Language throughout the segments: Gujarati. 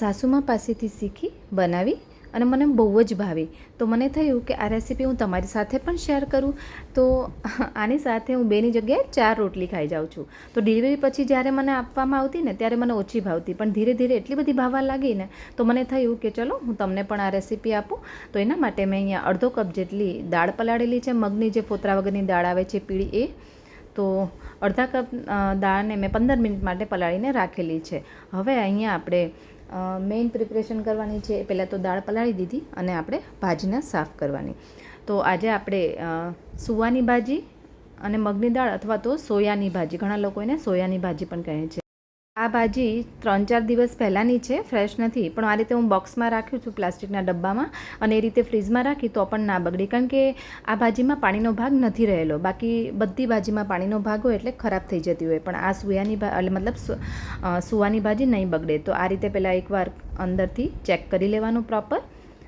સાસુમા પાસેથી શીખી, બનાવી અને મને બહુ જ ભાવી. તો મને થયું કે આ રેસીપી હું તમારી સાથે પણ શેર કરું. તો આની સાથે હું બેની જગ્યાએ ચાર રોટલી ખાઈ જાઉં છું. તો ડિલિવરી પછી જ્યારે મને આપવામાં આવતી ને ત્યારે મને ઓછી ભાવતી. પણ ધીરે ધીરે એટલી બધી ભાવવા લાગી ને તો મને થયું કે ચલો હું તમને પણ આ રેસીપી આપું. તો એના માટે મેં અહીંયા અડધો કપ જેટલી દાળ પલાળેલી છે. મગની જે ફોતરા વગરની દાળ આવે છે પીળી એ. તો અડધા કપ દાળને મેં પંદર મિનિટ માટે પલાળીને રાખેલી છે. હવે અહીંયા આપણે મેઇન પ્રિપરેશન કરવાની છે પહેલાં તો દાળ પલાળી દીધી અને આપણે ભાજીને સાફ કરવાની. તો આજે આપણે સુવાની ભાજી અને મગની દાળ અથવા તો સોયાની ભાજી. ઘણા લોકો એને સોયાની ભાજી પણ કહે છે. આ ભાજી ત્રણ ચાર દિવસ પહેલાંની છે ફ્રેશ નથી. પણ આ રીતે હું બોક્સમાં રાખ્યું છું પ્લાસ્ટિકના ડબ્બામાં અને એ રીતે ફ્રીઝમાં રાખી તો પણ ના બગડી. કારણ કે આ ભાજીમાં પાણીનો ભાગ નથી રહેલો. બાકી બધી ભાજીમાં પાણીનો ભાગ હોય એટલે ખરાબ થઈ જતી હોય. પણ આ સુયાની એટલે મતલબ સુવાની ભાજી નહીં બગડે. તો આ રીતે પહેલાં એકવાર અંદરથી ચેક કરી લેવાનું પ્રોપર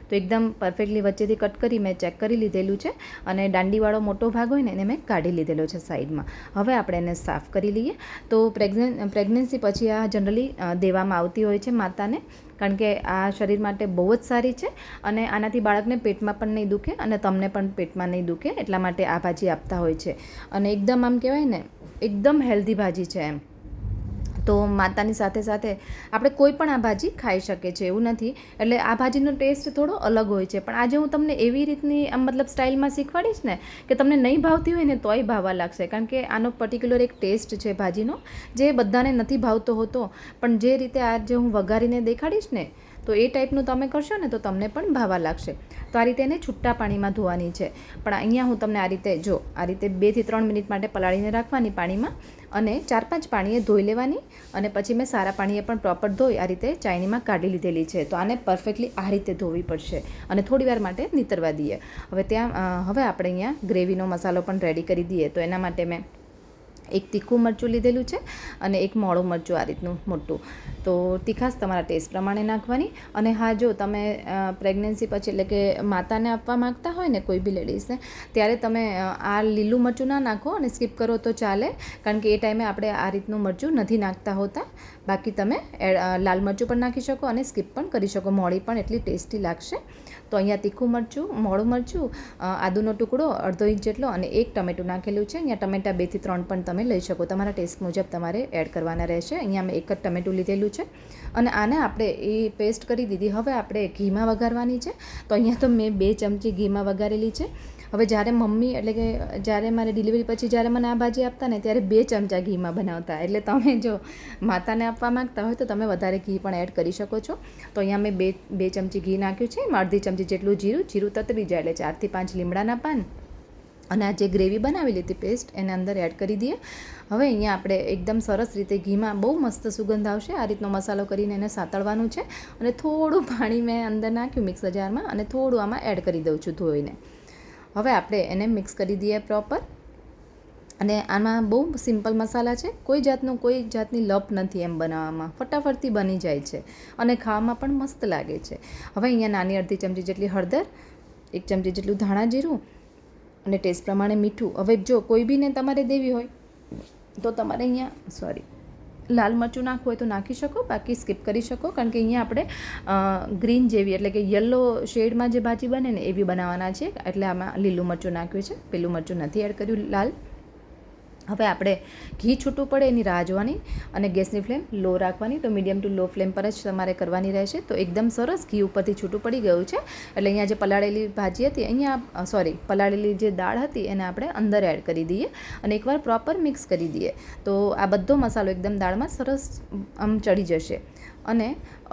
તો એકદમ પરફેક્ટલી વચ્ચેથી કટ કરી મેં ચેક કરી લીધેલું છે અને દાંડીવાળો મોટો ભાગ હોય ને એને મેં કાઢી લીધેલો છે સાઈડમાં હવે આપણે એને સાફ કરી લઈએ. તો પ્રેગ્ન પ્રેગ્નન્સી પછી આ જનરલી દેવામાં આવતી હોય છે માતાને, કારણ કે આ શરીર માટે બહુ જ સારી છે અને આનાથી બાળકને પેટમાં પણ નહીં દુખે અને તમને પણ પેટમાં નહીં દુખે, એટલા માટે આ ભાજી આપતા હોય છે. અને એકદમ આમ કહેવાય ને, એકદમ હેલ્ધી ભાજી છે એમ. તો માતાની સાથે સાથે આપણે કોઈ પણ આ ભાજી ખાઈ શકીએ છીએ, એવું નથી. એટલે આ ભાજીનો ટેસ્ટ થોડો અલગ હોય છે. પણ આજે હું તમને એવી રીતની આમ મતલબ સ્ટાઇલમાં શીખવાડીશ ને કે તમને નહીં ભાવતી હોય ને તોય ભાવવા લાગશે. કારણ કે આનો પર્ટિક્યુલર એક ટેસ્ટ છે ભાજીનો, જે બધાને નથી ભાવતો હોતો. પણ જે રીતે આજે હું વઘારીને દેખાડીશ ને તો એ ટાઈપનું તમે કરશો ને તો તમને પણ ભાવા લાગશે. તો આ રીતે એને છૂટા પાણીમાં ધોવાની છે. પણ અહીંયા હું તમને આ રીતે જો, આ રીતે બેથી ત્રણ મિનિટ માટે પલાળીને રાખવાની પાણીમાં અને ચાર પાંચ પાણીએ ધોઈ લેવાની અને પછી મેં સારા પાણીએ પણ પ્રોપર ધોઈ આ રીતે ચાયણીમાં કાઢી લીધેલી છે. તો આને પરફેક્ટલી આ રીતે ધોવી પડશે અને થોડી વાર માટે નીતરવા દઈએ. હવે ત્યાં હવે આપણે અહીંયા ગ્રેવીનો મસાલો પણ રેડી કરી દઈએ. તો એના માટે મેં એક તીખું મરચું લીધેલું છે અને એક મોડું મરચું આ રીતનું મોટું. તો તીખાશ તમારા ટેસ્ટ પ્રમાણે નાખવાની. અને હા, જો તમે પ્રેગ્નન્સી પછી એટલે કે માતાને આપવા માંગતા હોય ને કોઈ બી લેડીઝને, ત્યારે તમે આ લીલું મરચું ના નાખો અને સ્કીપ કરો તો ચાલે. કારણ કે એ ટાઈમે આપણે આ રીતનું મરચું નથી નાખતા હોતા. બાકી તમે લાલ મરચું પણ નાખી શકો અને સ્કીપ પણ કરી શકો. મોળી પણ એટલી ટેસ્ટી લાગશે. તો અહીંયા તીખું મરચું, મોળું મરચું આદુનો ટુકડો, અડધો ઇંચ જેટલો અને એક ટમેટું નાખેલું છે. અહીંયા ટમેટા બેથી ત્રણ પણ તમે લઈ શકો. તમારા ટેસ્ટ મુજબ તમારે એડ કરવાના રહેશે. અહીંયા મેં એક જ ટમેટું લીધેલું છે. અને આને આપણે એ પેસ્ટ કરી દીધી. હવે આપણે ઘીમાં વઘારવાની છે. તો અહીંયા તો મેં બે ચમચી ઘીમાં વઘારેલી છે. હવે જ્યારે મમ્મી, એટલે કે જ્યારે મારે ડિલિવરી પછી જ્યારે મને આ ભાજી આપતા ને, ત્યારે બે ચમચા ઘીમાં બનાવતા. એટલે તમે જો માતાને આપવા માંગતા હોય તો તમે વધારે ઘી પણ એડ કરી શકો છો. તો અહીંયા મેં બે બે ચમચી ઘી નાખ્યું છે. અડધી ચમચી જેટલું જીરું જીરું તતરી જાય એટલે ચારથી પાંચ લીમડાના પાન અને આ જે ગ્રેવી બનાવેલી હતી પેસ્ટ એને અંદર એડ કરી દઈએ. હવે અહીંયા આપણે એકદમ સરસ રીતે ઘીમાં બહુ મસ્ત સુગંધ આવશે. આ રીતનો મસાલો કરીને એને સાતળવાનું છે. અને થોડું પાણી મેં અંદર નાખ્યું મિક્સર જારમાં અને થોડું આમાં એડ કરી દઉં છું ધોઈને. હવે આપણે એને મિક્સ કરી દઈએ પ્રોપર અને આમાં બહુ સિમ્પલ મસાલા છે. કોઈ જાતનું કોઈ જાતની લપ નથી એમ બનાવવામાં. ફટાફટથી બની જાય છે. અને ખાવામાં પણ મસ્ત લાગે છે. હવે અહીંયા નાની અડધી ચમચી જેટલી હળદર, એક ચમચી જેટલું ધાણા જીરું અને ટેસ્ટ પ્રમાણે મીઠું. હવે જો કોઈ બીને તમારે દેવી હોય, તો તમારે અહીંયા સોરી લાલ મરચું નાખવું હોય તો નાખી શકો, બાકી સ્કીપ કરી શકો. કારણ કે અહીંયા આપણે ગ્રીન જેવી, એટલે કે યલો શેડમાં જે ભાજી બને ને એવી બનાવવાના છે. એટલે આમાં લીલું મરચું નાખ્યું છે. પેલું મરચું નથી એડ કર્યું લાલ. હવે આપણે ઘી છૂટું પડે એની રાહ જોવાની અને ગેસની ફ્લેમ લો રાખવાની. તો મીડિયમ ટુ લો ફ્લેમ પર જ તમારે કરવાની રહેશે. તો એકદમ સરસ ઘી ઉપરથી છૂટું પડી ગયું છે. એટલે અહીંયા જે પલાળેલી ભાજી હતી, અહીંયા સોરી પલાળેલી જે દાળ હતી એને આપણે અંદર એડ કરી દઈએ અને એકવાર પ્રોપર મિક્સ કરી દઈએ. તો આ બધો મસાલો એકદમ દાળમાં સરસ, આમ ચડી જશે. અને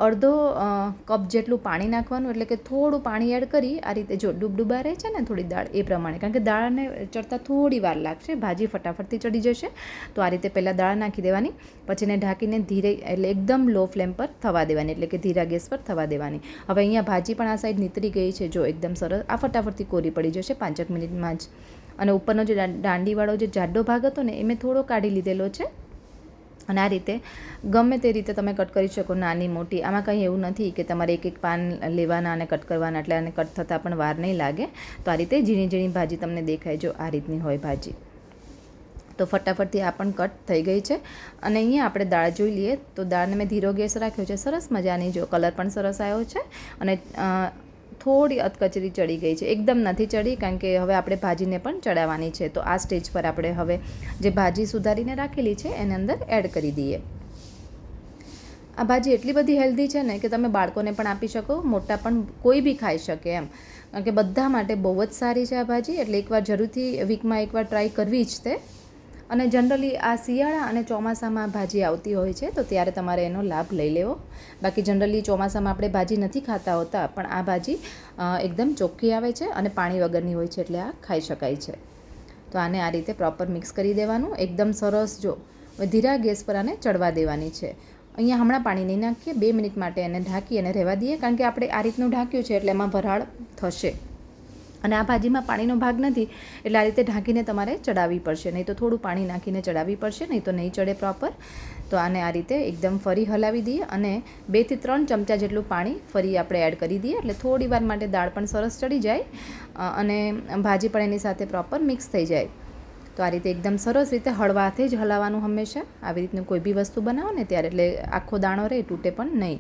અડધો કપ જેટલું પાણી નાખવાનું, એટલે કે થોડું પાણી એડ કરી, આ રીતે જો ડૂબડૂબા રહે છે ને, થોડી દાળ, એ પ્રમાણે. કારણ કે દાળને ચડતા થોડી વાર લાગશે, ભાજી ફટાફટથી ચડી જશે, તો આ રીતે પહેલાં દાળ નાખી દેવાની, પછી એને ઢાંકીને ધીરે, એટલે એકદમ લો ફ્લેમ પર થવા દેવાની, એટલે કે ધીરા ગેસ પર થવા દેવાની. હવે અહીંયા ભાજી પણ આ સાઈડ નીતરી ગઈ છે, જો એકદમ સરસ, આ ફટાફટથી કોરી પડી જશે, પાંચેક મિનિટમાં જ. અને ઉપરનો જે દાંડીવાળો જે જાડો ભાગ હતો ને, એ મેં થોડો કાઢી લીધેલો છે અને આ રીતે ગમે તે રીતે તમે કટ કરી શકો નાની મોટી. આમાં કંઈ એવું નથી કે તમારે એક એક પાન લેવાના અને કટ કરવાના એટલે આને કટ થતાં પણ વાર નહીં લાગે. તો આ રીતે ઝીણી ઝીણી ભાજી તમને દેખાય જો આ રીતની હોય ભાજી. તો ફટાફટથી આ પણ કટ થઈ ગઈ છે. અને અહીંયા આપણે દાળ જોઈ લઈએ. તો દાળને મેં ધીરો ગેસ રાખ્યો છે. સરસ મજાની જો કલર પણ સરસ આવ્યો છે. અને થોડી અધકચરી ચડી ગઈ છે. એકદમ નથી ચડી, કારણ કે હવે આપણે ભાજીને પણ ચડાવવાની છે. તો આ સ્ટેજ પર આપણે હવે જે ભાજી સુધારીને રાખેલી છે, એની અંદર એડ કરી દઈએ. આ ભાજી એટલી બધી હેલ્ધી છે ને કે તમે બાળકોને પણ આપી શકો, મોટા પણ કોઈ બી ખાઈ શકે એમ. કારણ કે બધા માટે બહુ જ સારી છે આ ભાજી. એટલે એકવાર જરૂરથી વીકમાં એકવાર ટ્રાય કરવી જ તે. અને જનરલી આ શિયાળા અને ચોમાસામાં ભાજી આવતી હોય છે, તો ત્યારે તમારે એનો લાભ લઈ લેવો. બાકી જનરલી ચોમાસામાં આપણે ભાજી નથી ખાતા હોતા, પણ આ ભાજી એકદમ ચોખ્ખી આવે છે અને પાણી વગરની હોય છે એટલે આ ખાઈ શકાય છે. તો આને આ રીતે પ્રોપર મિક્સ કરી દેવાનું. એકદમ સરસ જો, ધીરા ગેસ પર આને ચડવા દેવાની છે. અહીંયા હમણાં પાણી નહીં નાખીએ, બે મિનિટ માટે એને ઢાંકી અને રહેવા દઈએ, કારણ કે આપણે આ રીતનું ઢાંક્યું છે એટલે એમાં ભરાળ થશે. અને આ ભાજીમાં પાણીનો ભાગ નથી, એટલે આ રીતે ઢાંકીને તમારે ચડાવવી પડશે. નહીં તો થોડું પાણી નાખીને ચડાવવી પડશે, નહીં તો નહીં ચડે પ્રોપર તો આને આ રીતે એકદમ ફરી હલાવી દઈએ અને બેથી ત્રણ ચમચા જેટલું પાણી ફરી આપણે એડ કરી દઈએ, એટલે થોડી વાર માટે દાળ પણ સરસ ચડી જાય અને ભાજી પણ એની સાથે પ્રોપર મિક્સ થઈ જાય. તો આ રીતે એકદમ સરસ રીતે હળવાથી જ હલાવવાનું હંમેશા. આવી રીતનું કોઈ બી વસ્તુ બનાવો ને ત્યારે એટલે આખો દાણો રહે, તૂટે પણ નહીં.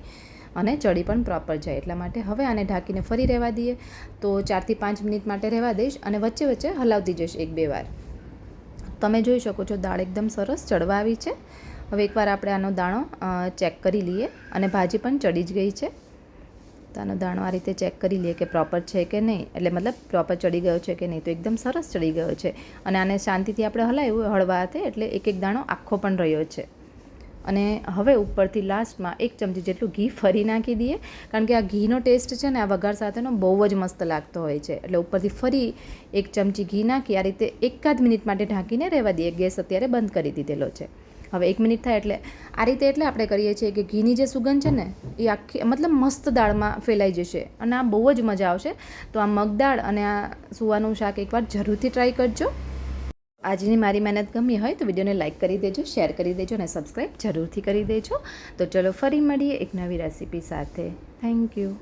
અને ચડી પણ પ્રોપર જાય. એટલા માટે હવે આને ઢાંકીને ફરી રહેવા દઈએ. તો ચારથી પાંચ મિનિટ માટે રહેવા દઈશ અને વચ્ચે વચ્ચે હલાવતી જઈશ એક બે વાર. તમે જોઈ શકો છો દાળ એકદમ સરસ ચડવા આવી છે. હવે એકવાર આપણે આનો દાણો ચેક કરી લઈએ અને ભાજી પણ ચડી જ ગઈ છે. તો આનો દાણો આ રીતે ચેક કરી લઈએ કે પ્રોપર છે કે નહીં. એટલે મતલબ પ્રોપર ચડી ગયો છે કે નહીં તો એકદમ સરસ ચડી ગયો છે. અને આને શાંતિથી આપણે હલાવ્યું હળવા હાથે એટલે એક એક દાણો આખો પણ રહ્યો છે. અને હવે ઉપરથી લાસ્ટમાં એક ચમચી જેટલું ઘી ફરી નાખી દઈએ. કારણ કે આ ઘીનો ટેસ્ટ છે ને, આ વઘાર સાથેનો બહુ જ મસ્ત લાગતો હોય છે. એટલે ઉપરથી ફરી એક ચમચી ઘી નાખી, આ રીતે એકાદ મિનિટ માટે ઢાંકીને રહેવા દઈએ. ગેસ અત્યારે બંધ કરી દીધેલો છે. હવે એક મિનિટ થાય એટલે આ રીતે એટલે આપણે કરીએ છીએ કે ઘીની જે સુગંધ છે ને, એ આખી, મતલબ મસ્ત દાળમાં ફેલાઈ જશે અને આ બહુ જ મજા આવશે. તો આ મગદાળ અને આ સુવાનું શાક એકવાર જરૂરથી ટ્રાય કરજો. આજની મારી મહેનત ગમી હોય તો વિડીયોને લાઇક કરી દેજો, શેર કરી દેજો અને સબસ્ક્રાઈબ જરૂરથી કરી દેજો. તો ચલો ફરી મળીએ એક નવી રેસીપી સાથે. Thank you.